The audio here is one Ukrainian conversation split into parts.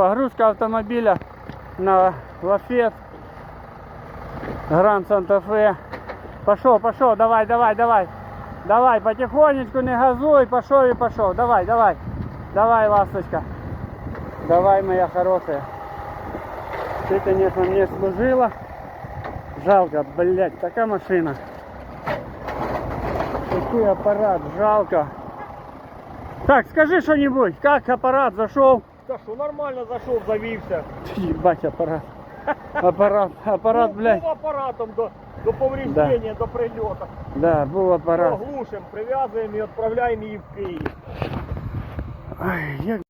Погрузка автомобиля на лафет. Гранд Санта-Фе. Пошел, пошел, давай, давай, давай. Давай, потихонечку, не газуй, пошел и пошел. Давай, давай. Давай, ласточка. Давай, моя хорошая. Ты, конечно, мне служила. Жалко, блядь, такая машина. Какой аппарат, жалко. Так, скажи что-нибудь, как аппарат зашел? Та що, нормально зайшов, завівся. Ебать, аппарат. Аппарат, аппарат, Ну, блядь. Був апаратом до, до повреждення, до прильоту. Да, був апарат. Глушимо, прив'язуємо і відправляємо її в Київ. Ай, як...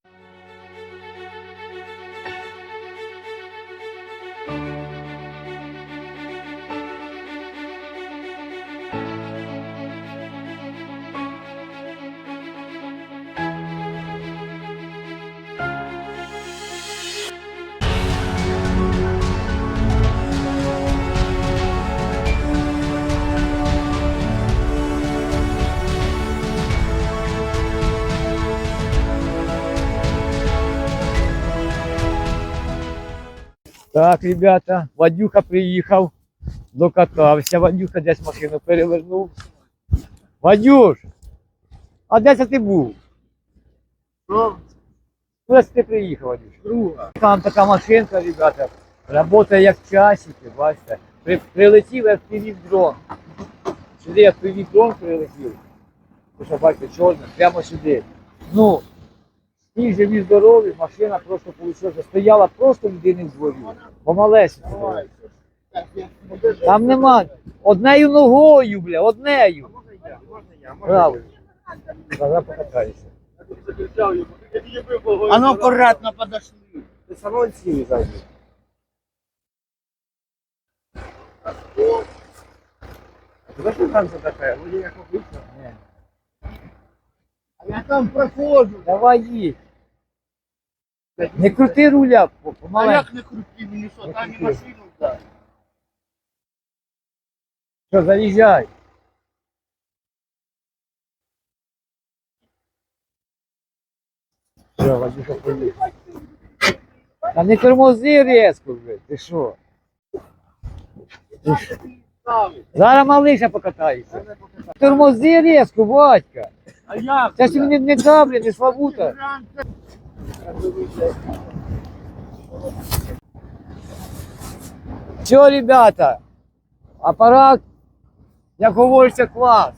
Так, ребята, Вадюха приїхав, докатався. Вадюха десь машину перевернув. Вадюш, а де це ти був? Що? Куди ти приїхав, Вадюш? Друга. Там така машинка, ребята, працює як часики, бачите. При, прилетів FPV дрон. Сюди FPV дрон прилетів. Ви що бачите, чорний, прямо сюди. Ну, всі живі здорові, машина просто вийшла, стояла просто людини в дворі. Помалесенько. Там нема. Однею ногою, бля, однею. Правильно. Зараз покатаюся. А ну акуратно подошли. Ти салон сів зайди. Куди ти там задахає? Вроді як обично. Ні. А я там проходжу. Давай їдь. Не крути руля, А помаленьку. як не крути мені, що там і машину вдар. Що, заїжджай. Все, Вадюша поїхав. Та не тормози різко вже, ти що? Ти що? Зараз малиша покатається. Тормози різко, батька. А як? Це ж не, не каблі, не славута. Все, ребята, апарат, як говориться, клас.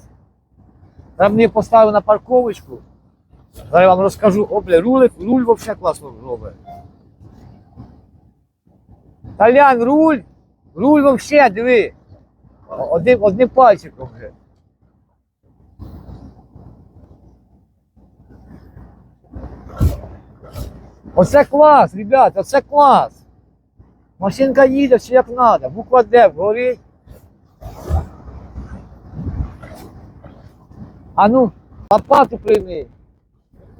Там мені поставив на парковочку. Зараз я вам розкажу, о, бля, руль, руль взагалі класно робить. Толян, руль, руль взагалі, диви. Одним, одним пальчиком вже. Оце клас, ребята, оце клас. Машинка їде, все як треба. Буква Д горить. А ну, лопату прийми.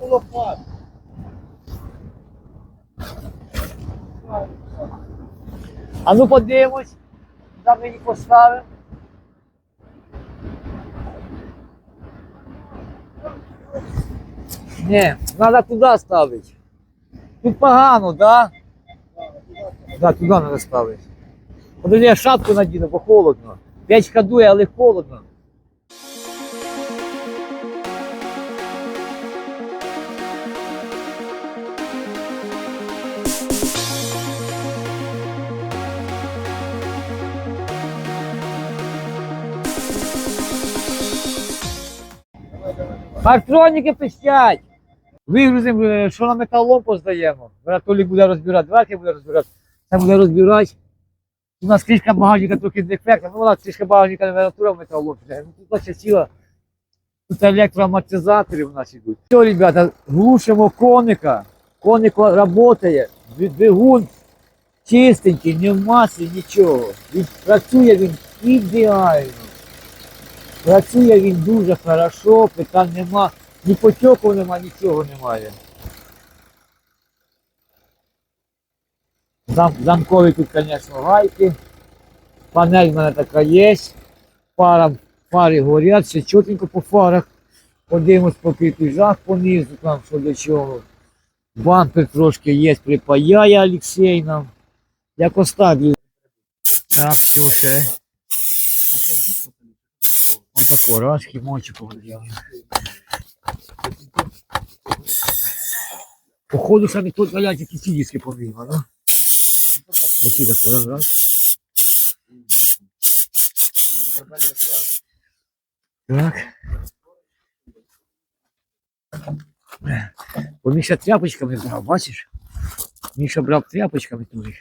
Лопат. А ну подивимось. Там мені поставимо. Ні, треба туди ставити. Тут погано, да? Да, туди треба ставити. Подожди, я шапку надіну, бо холодно. Печка дує, але холодно. Партроніки пищать. Вигрузимо, е, що на металолом поздаємо. Зараз буде розбирати, дверки буде розбирати, це буде розбирати. У нас кришка багажника трохи дефектна, ну вона кришка багажника в металолом. Ну, тут ще ціла. Тут електроамортизатори в нас йдуть. Все, ребята, глушимо коника. Коник працює, двигун чистенький, не в маслі, нічого. Він працює він ідеально. Працює він дуже хорошо, питань нема, ні потьоку нема, нічого немає. Зам, замкові тут, звісно, гайки. Панель в мене така є. Пара, фари горять, все чотенько по фарах. Подивимось по кріпіжах понизу, там що до чого. Бампер трошки є, припаяє Олексій нам. Якось так. блін. Так, що ще? Отако, раз, хімончику взяли. Походу самі тут валять які ці диски помимо, да? Оці тако, раз, раз. Так. Бо Міша тряпочками брав, бачиш? Міша брав тряпочками туди.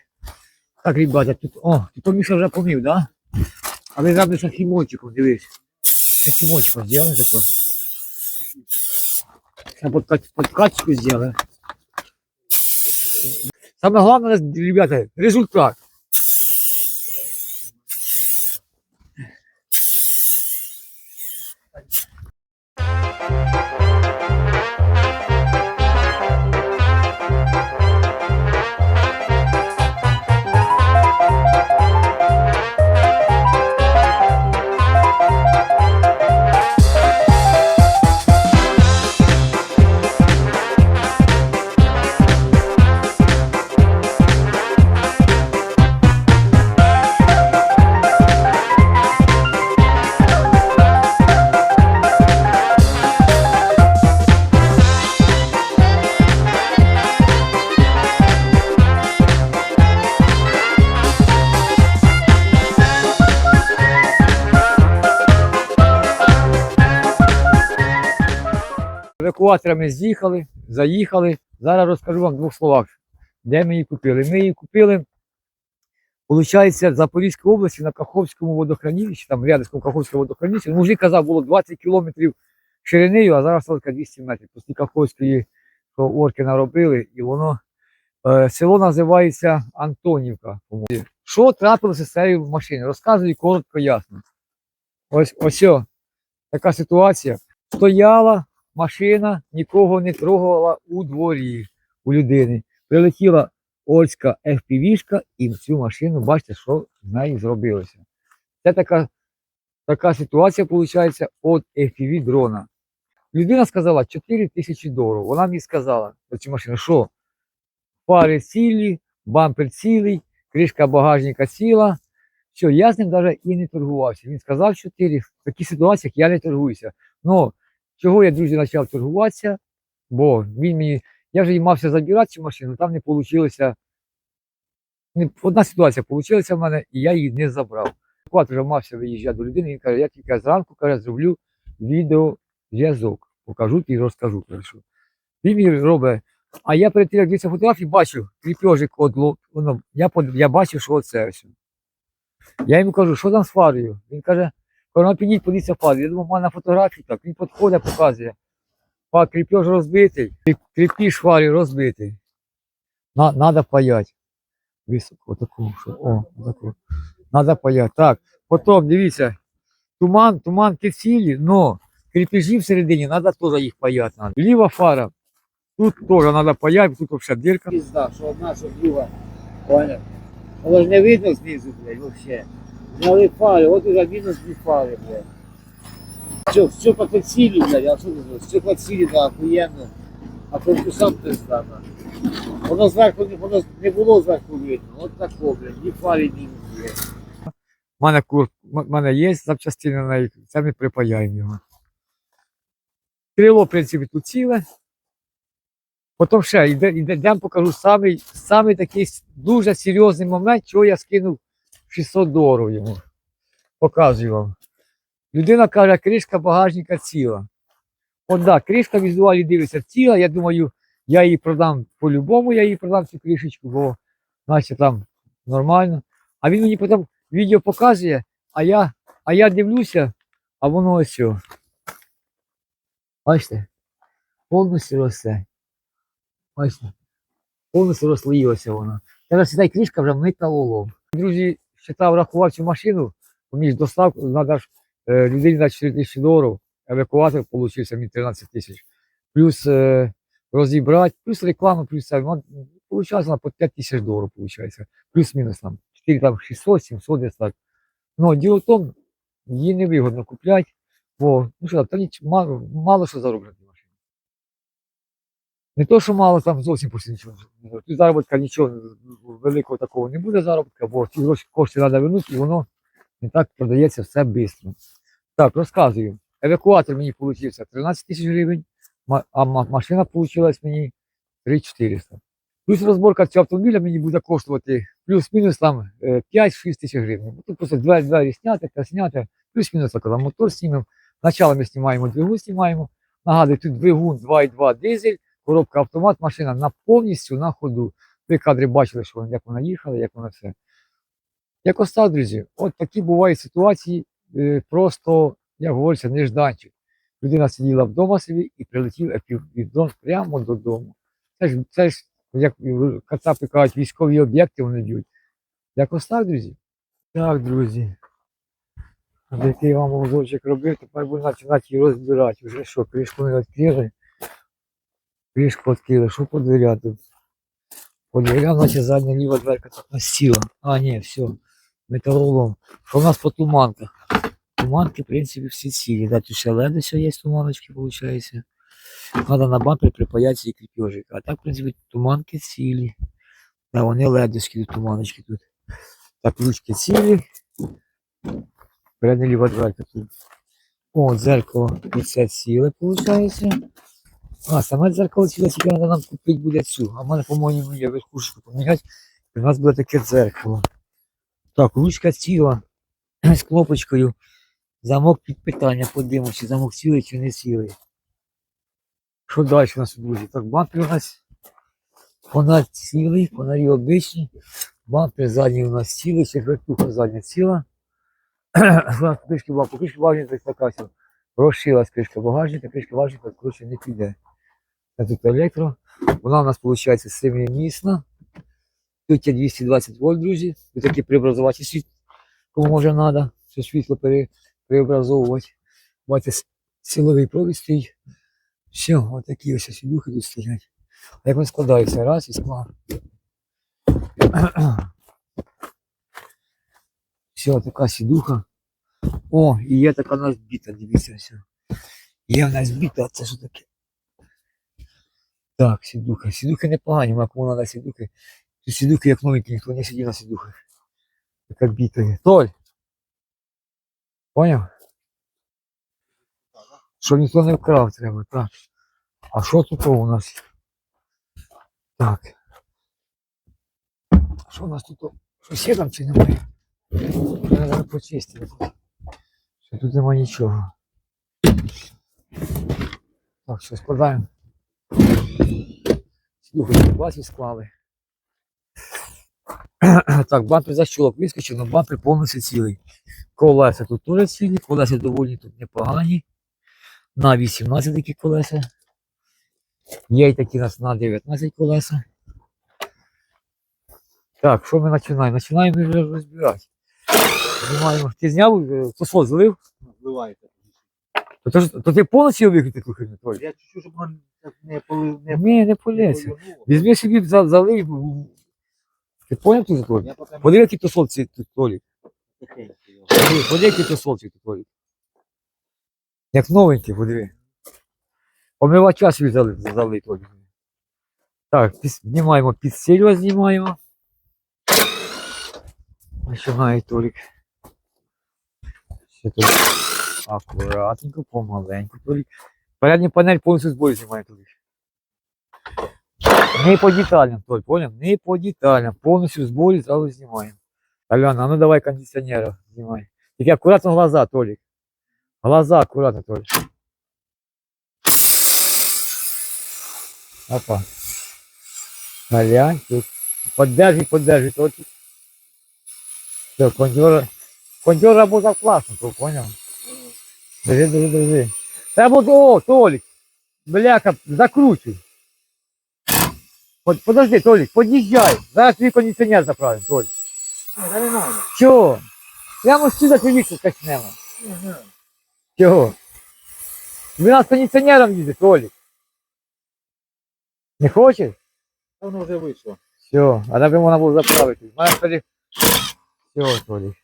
Так, ребята, тут, о, тут Міша вже помив, да? А ви зараз хімончиком, дивись. Я хімончиком зробили тако. Подкачку сделаем. Самое главное, ребята, результат. Евакуаторами з'їхали, заїхали. Зараз розкажу вам в двох словах, де ми її купили. Ми її купили, виходить, в Запорізькій області на Каховському водохранилищі, там рядом Каховського водохранилища. Ну, Мужик казав, було 20 кілометрів шириною, а зараз тільки 200 метрів. Після Каховської, орки наробили, і воно е, село називається Антонівка. Що трапилося з цією машиною? Розказую коротко, ясно. Ось ось така ситуація. Стояла машина нікого не трогала у дворі у людини. Прилетіла Ольська FPV-шка і цю машину, бачите, що з нею зробилося. Це така, така ситуація, виходить, від FPV дрона. Людина сказала 4 тисячі доларів. Вона мені сказала за цю машину, що фари цілі, бампер цілий, кришка багажника ціла. Все, я з ним навіть і не торгувався. Він сказав 4. В таких ситуаціях я не торгуюся. Но Чого я, друзі, почав торгуватися, бо він мені. Я вже мався забирати цю машину, там не вийшло. Одна ситуація вийшла в мене, і я її не забрав. Квад вже мався виїжджати до людини, він каже, я тільки зранку каже, зроблю відеозв'язок. Покажу і розкажу. Він мені робить. А я перед тим, як дивився фотографії, бачив кріпежик воно, я, я бачив, що це все. Я йому кажу, що там з фарою? Він каже, Коли підіть, подивіться фари. Я думав, в мене на фотографії так. Він підходить, показує. Фа, кріпеж розбитий, кріп- кріпіж фарі розбитий. На, надо паять. Високо, отаку, що, о, отаку. Надо паять. Так, потім, дивіться, туман, туманки цілі, но кріпежі всередині, треба теж їх паяти. Надо. Ліва фара, тут теж треба паяти, тут взагалі дірка. Пізда, що одна, що друга. Понял? Ж не видно знизу, блядь, вообще. Зняли фари, от уже мінус дві фари, блядь. Все, все по цілі, блядь, а що ти знаєш? Все цілі, да, охуєнно. А корпусам пизда, да. Воно зверху, воно не було зверху видно. От тако, блядь, ні фари, ні є. У мене, кур, м- мене є запчастини на неї, це ми припаяємо його. Крило, в принципі, тут ціле. Потім ще йде, йде, йдемо покажу самий, самий такий дуже серйозний момент, чого я скинув 600 доларів йому. Показую вам. Людина каже, кришка багажника ціла. От да, кришка візуалі дивиться ціла. Я думаю, я її продам по-любому, я її продам цю кришечку, бо наче там нормально. А він мені потім відео показує, а я, а я дивлюся, а воно ось. що. Бачите? Повністю росте. Бачите? Повністю розслоїлася вона. Зараз ця кришка вже металолом. Друзі, считав, рахував цю машину, поміж доставку, треба ж е, людині на 4 тисячі доларів, евакуатор получився мені 13 тисяч. Плюс е, розібрати, плюс рекламу, плюс це. Ну, Получалось вона по 5 тисяч доларів, виходить. Плюс-мінус там. 4, там 600, 700 десь так. Ну, діло в тому, її невигодно купляти, бо, ну що, там мало, мало що зароблять. Не то, що мало там зовсім почти нічого. Тут заробітка нічого великого такого не буде заробітка, бо ці гроші кошти треба вернути, і воно не так продається все швидко. Так, розказую. Евакуатор мені вийшов 13 тисяч гривень, а машина вийшла мені 3400. Плюс розборка цього автомобіля мені буде коштувати плюс-мінус там е, 5-6 тисяч гривень. Тут просто двері, двері зняти, та зняти, плюс-мінус мотор знімемо. Спочатку ми знімаємо двигун, знімаємо. Нагадую, тут двигун 2,2 дизель, коробка автомат, машина на повністю на ходу. Ви кадри бачили, що як вона їхала, як вона все. Якось так, друзі, от такі бувають ситуації, е, просто, як говориться, нежданчик. Людина сиділа вдома собі і прилетів епівдрон прямо додому. Це ж, це ж як кацапи кажуть, військові об'єкти вони б'ють. Якось так, друзі. Так, друзі. Який вам мозочок робив, тепер будемо починати її розбирати. Вже що, кришку не відкрили. Кришку відкрили, що по дверям тут? По дверям, наче задня ліва дверка так насіла. А, ні, все. Металолом. Що у нас по туманках? Туманки, в принципі, всі цілі. Да, тут ще леди все є, туманочки, виходить. Надо на бампер припаяти цей кріпежик. А так, в принципі, туманки цілі. Да, вони тут туманочки тут. Так, ручки цілі. Передня ліва дверка тут. О, дзеркало. І це ціле, виходить. А, саме дзеркало тільки треба нам купити буде цю. А в мене, по-моєму, є верхушку поміняти. І у нас буде таке дзеркало. Так, ручка ціла. З кнопочкою. Замок під питання подивимося, чи замок цілий, чи не цілий. Що далі у нас, друзі? Так, бампер у нас фонарь цілий, фонарі обичні. Бампер задній у нас цілий, четвертуха задня ціла. У нас кришки багажника, кришки багажника така. Розшилась кришка багажника, кришка багажника, коротше, не піде. Електро. Вона у нас виходить семимісна. Тут є 220 вольт, друзі. Тут такі преобразувати світ, кому може треба, це світло пере, преобразовувати. Бачите, силовий провід стоїть. Все, от такі ось сідухи тут стоять. А як вони складаються? Раз і склав. Все, така сідуха. О, і є така у нас біта, дивіться. Є в нас біта, це що таке? Так, сідуха. Сідухи непогані, а кому треба сідухи. Сідухи як новенькі, ніхто не сидів на сідухах. Біта є. Толь! Поняв? Щоб ніхто не вкрав треба, так. А що тут у нас? Так. Що у нас тут? Щось є там чи немає? Треба почистити. Що тут немає нічого. Так, що складаємо. Слухай, бачиш, склали. Так, бампер защолок вискочив, але бампер повністю цілий. Колеса тут теж цілі, колеса доволі тут непогані. На 18 такі колеса. Є й такі нас на 19 колеса. Так, що ми починаємо? Починаємо вже розбирати. Знімаємо. Ти зняв, е, фосфор злив? Вливайте. То, то, то ти повністю викрити ту херню, Толь? Я чуть-чуть, щоб воно не полив, не Ні, не полється. повернуло. Візьми собі за- залив. Ти поняв тут, Толь? Я поки Подиви, який то солці тут, Толік. тихенько його. Подиви, подиви, який то солці тут, Толік. Як новенький, подиви. Помивача собі залив, залив, Толік. Так, піс- знімаємо підсилювач, знімаємо. Починає Толік. Ще тут акуратненько, помаленьку, Толік. Передня панель повністю з бою знімає Толік. Не по деталям, Толь, понял? Не по деталям. Повністю з бою зразу знімаємо. Аляна, а ну давай кондиционера снимай. Тільки аккуратно глаза, Толик. Глаза аккуратно, Толик. Опа. Глянь, тут. Поддержи, поддержи, Толик. Все, кондер, кондер работал классно, ты понял? Держи, держи, держи. Треба було, о, Толик. Бляха, закручуй. Под, подожди, Толик, подъезжай. Зараз твій кондиціонер заправим, Толик. Ні, та не надо. Чого? Прямо сюди привіку качнемо. Ага. Чого? Ви нас кондиціонером їздить, Толік. Не хочеш? Та Воно вже вийшло. Все, а так можна було заправити. Маєш тоді. Все, Толік.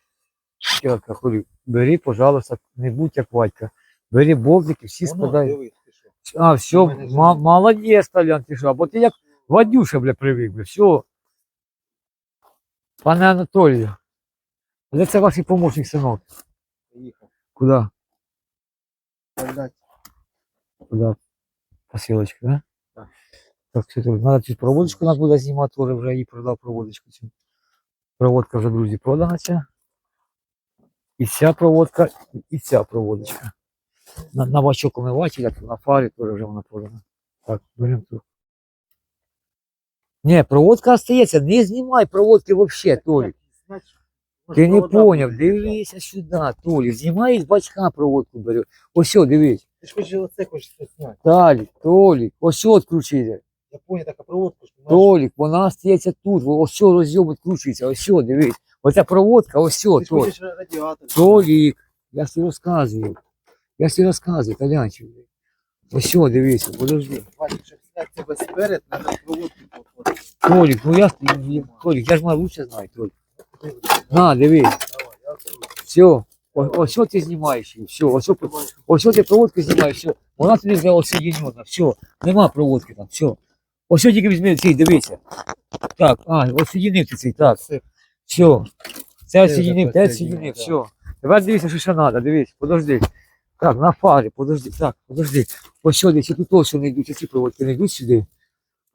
Тьотка, хуй, бери, пожалуйста, не будь як Вадька. Бери болтики, всі складай. А, все, ма- молодець, Толян, ти що, бо ти як Вадюша, бля, привик, бля, все. Пане Анатолію, а де це ваш помощник, синок? Поїхав. Куди? Блядь. Куди? Посилочка, да? Так. Так, все, тут надо цю проводочку нас буде знімати, вже її продав проводочку цю. Проводка вже, друзі, продана ця. І ця проводка, і ця проводочка. На, на бачок омивателя, на фарі теж вже вона продана. Так, беремо тут. Ні, проводка остається, не знімай проводки взагалі, Толік. Значить, Ти не поняв, будуть. дивися сюди, Толік. Знімай з бачка проводку бери. Ось, дивись. Ти ж хочеш оце хочеш зняти. Толік, Толік, ось відключити. Я поняв, така проводка, що маєш- Толік, вона остається тут, ось розйом відкручується, ось дивись. Оця проводка, ось що, Ти Толік. я ж тобі розказую. Я ж тобі розказую, Толянчик. Ось що, дивися, подожди. Толік, ну я, Толік, я ж маю лучше знаю, Толік. На, дивись, все. Ось що ти знімаєш її, все, ось ось що ти проводку знімаєш, все. Вона тобі вже осоєднена, все, нема проводки там, все. Ось що тільки візьми цей, дивися. Так, а, ось соєдинив ти цей, так. Все. Все. Це вже да. все. Тепер дивися, що ще треба, дивись, подожди. Так, на фарі, подожди, так, подожди. Ось сюди, чи тут ось вони йдуть, ці проводки не йдуть сюди.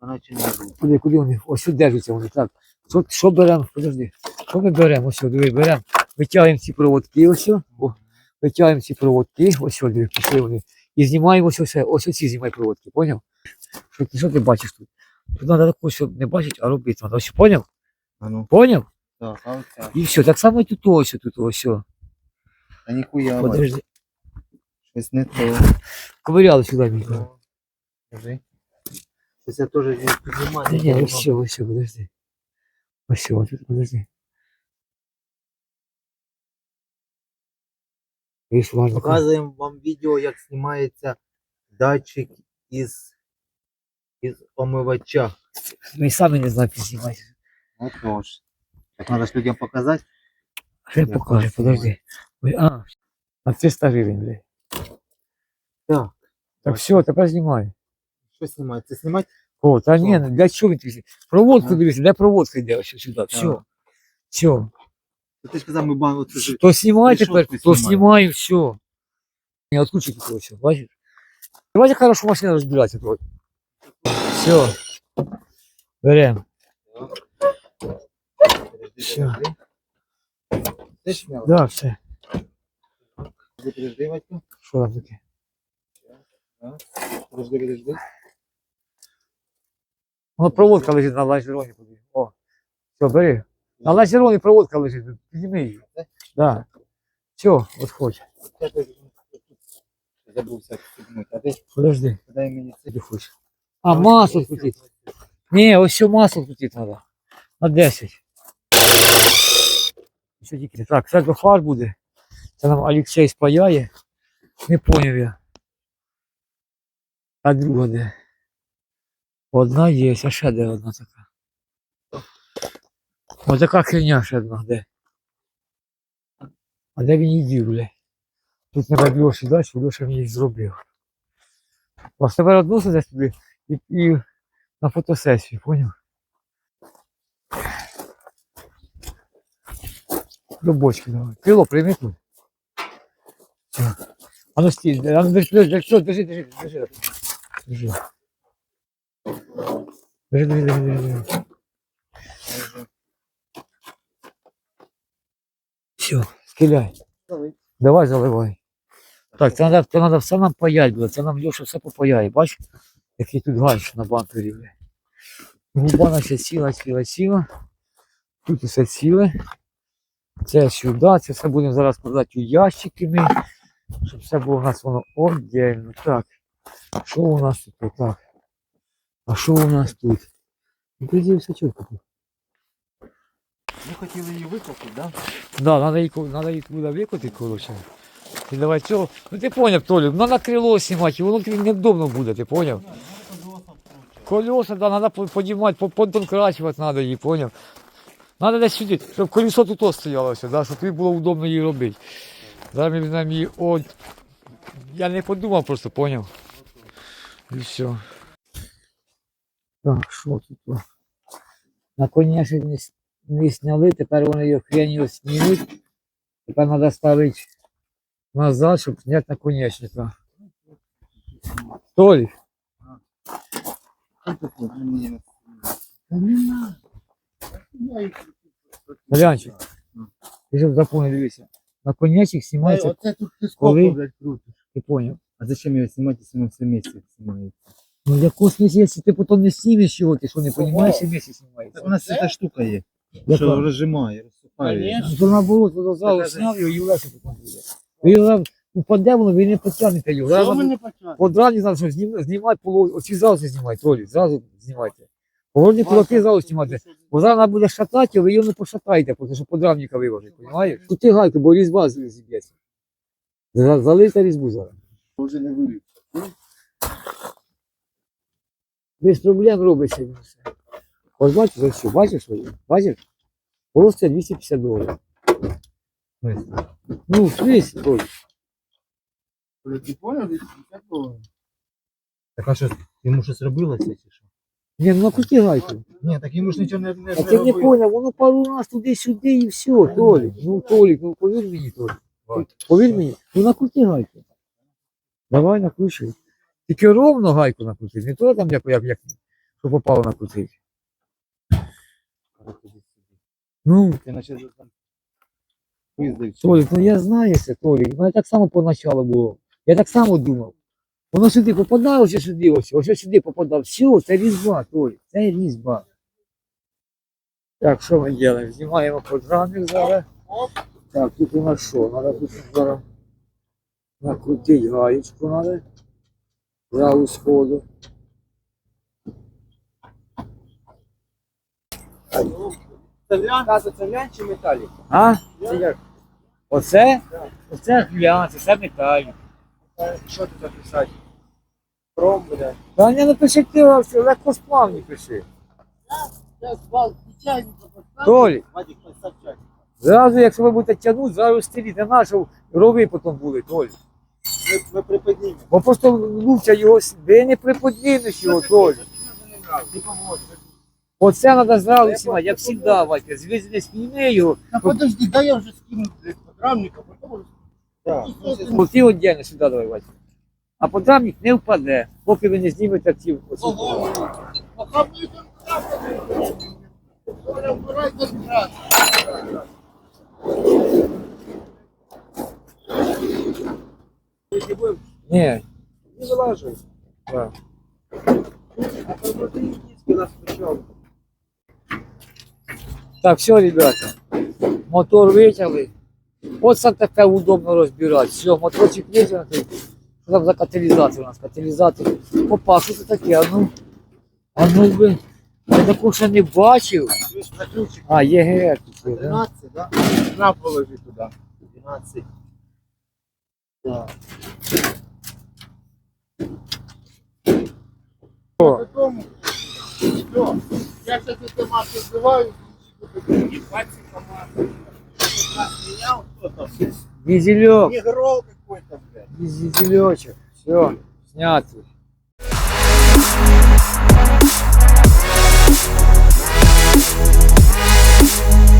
Вона чи не буде. Куди, куди вони? Ось сюди держаться вони, так. Що, що беремо? Подожди. Що ми беремо? Ось сюди, диви, беремо. Витягуємо ці проводки, ось сюди. О, витягуємо ці проводки, ось сюди, диви, пішли вони. І знімаємо ось ось, ось оці знімай проводки, поняв? Що, ти- що ти бачиш тут? Тут треба таку, щоб не бачити, а робити. треба. Ось, поняв? А ну, Поняв? так, а оця. І все, так само і тут ось, тут ось. все. Та ніхуя, бачиш, Подожди. щось не то. Ковиряли сюди мені. Скажи. Ось я теж не піднімаю. Ні, ні, ось все, ось все, подожди. Ось все, ось тут, подожди. Видиш, важно. Показуємо вам відео, як знімається датчик із, із омивача. Ми самі не знаємо, як знімати. Отож. Так треба ж людям показати. Ще Я покажу, бачу, подожди. Ой, а, на 300 гривень, блядь. Так. Так все, тепер знімай. Що знімати? Це знімати? О, та ні, ну, для чого він тобі? Проводку Ага. дивися, де проводка йде ось сюди, все. Так. Все. Ти ж казав, ми банку оце ж- То знімай Решетку тепер, то знімаю. знімай, все. Не откручуй тут все, бачиш? Давайте хорошо машину розбирати тут. Все. Берем. Подожди, Всё. подожди. Ти ж зняв? Да, все. Подожди, подожди, Вадько. Що там таке? Подожди, подожди. Воно проводка лежить на лазероні. подивись. О, все, бери. На лазероні проводка лежить, підніми її. Да. Все, от хоч. Я теж Забувся підтягнути. А ти Подожди, дай мені це. де хочеш. А, масло крутити. Ні, ось все масло крутити треба. На 10. Що тільки так, це до фар буде. Це нам Олексій спаяє. Не поняв я. А друга де? Одна є, а ще де одна така. Ось така херня ще одна де. А де він її дів, бля? Тут робив Льоші далі, Льоша мені зробив. Ось тепер одну сюди і, і на фотосесію, поняв? До бочки давай. Крило прийми тут. А ну стій, а ну держи, держи, держи, держи, держи. Держи. Держи, держи, держи, держи. Все, скиляй. Давай заливай. Так, це треба, це треба все нам паять, бля. Це нам Льоша все попаяє. Бач, який тут ганч на бампері. Губа наша ціла, ціла, ціла. Тут усе ціле. Це сюди, це все будемо зараз складати у ящики ми, щоб все було у нас воно отдельно. Так. Що у нас тут? Так. А що у нас тут? Ну, все чітко тут. Ми хотіли її викопати, да? Да, надо її, надо її туди викотити, коротше. І давай цього. Ну ти поняв, Толі, ну на крило знімати, воно тобі невдобно буде, ти поняв? Колеса, да, надо по- поднимать, по- поддонкрачивать надо її, поняв? Надо десь сюди, щоб колесо тут ось стояло, все, да, щоб тобі було удобно її робити. Зараз ми візьмемо її от. Я не подумав просто, поняв? І все. Так, що тут? о? Наконечник не, не сняли, тепер вони його хренью знімуть. Тепер треба ставити назад, щоб зняти наконечника. Толік, Глянчик, ти щоб запомнив, дивися. Наконечник знімається, Оце тут ти сколько, блядь, крутиш. ти поняв. А зачем його знімати, якщо воно все місце знімається? Ну якого смисла, якщо ти потім не знімеш його, ти що не розумієш, і місяць знімається. Так у нас ця штука є, що розжимає, розсипає. Ну, То наоборот, воно зразу зняв його і легше потім буде. Ви його упаде, воно ви не потягнете його. Подрані зараз що знім- знімати, поло- оці зразу знімайте, ролі, зразу знімайте. Поворотні кулаки зразу знімайте. Бо зараз вона буде шатати, ви його не пошатаєте, тому що подрамника виложить, розумієш? Тут ти гайку, бо різьба зіб'ється. За- Залийте різьбу зараз. Вже не виліз. Без проблем робиться все. Ось бачиш, ось що, бачиш, бачиш? Просто 250 доларів. Ну, в смысле? Ти поняв? Так а що, йому щось робилося чи що? Ні, ну накрути гайку. Ні, так йому ж нічого не, не, А ти не поняв, воно пару раз туди-сюди і все, Толік. Ну, Толік, ну повір мені, Толік. Повір мені, ну накрути гайку. Давай накручуй. Тільки ровно гайку накрути, не то там як, як, як що попало накрутити. Ну, Ти наче там пиздив. Толік, ну я знаю це, Толік. У мене так само поначалу було. Я так само думав. Воно сюди попадало, ось сюди, ось, ось сюди попадало. Все, це різьба, Толік, це різьба. Так, що ми робимо? Знімаємо подрамник зараз. Так, тут у нас що? Надо тут зараз накрутити гаєчку надо. Праву сходу. Це глянь, це глянь чи металік? А? Це як? Оце? Оце глянце, це металь. Що ти записати? Пром, блядь. Та не напиши ти оце, легкосплавні пиши. Вадик, постав чай. Зразу, якщо ви будете тягнути, зразу стилі не нашого рови потім були, Толі. Ми, ми приподнімемо. Бо просто лучше його, с- не приподнімеш його, Толі. Ти поможеш. Оце треба зразу знімати, як завжди, Вадька, звідси зніми його, Та подожди, дай я вже скину, блядь, подрамника. Так. ти віддільно сюди давай, Вадька. А подрамник не впаде, поки ви не знімете ці оці. Ні, Не вилажуй. так. А диски нас почав. Так, все, ребята. Мотор витягли. От це таке удобно розбирати. Все, моторчик витягнутий. Там за каталізатор у нас? Каталізатор. Опа, що це таке? А ну. А ну ви. Я такого ще не бачив. На ключик. А, ЄГР тут є, да? 12, да? На, положи туди. 12. Так. О. Потім, все. Я сейчас эти маски сбиваю, и 20 команд. Менял кто-то. Дизельок. Негрол какой-то, блядь. Дизелечек. Все, снятый. Thank